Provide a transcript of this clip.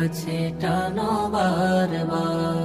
কাছে টানো বারবার।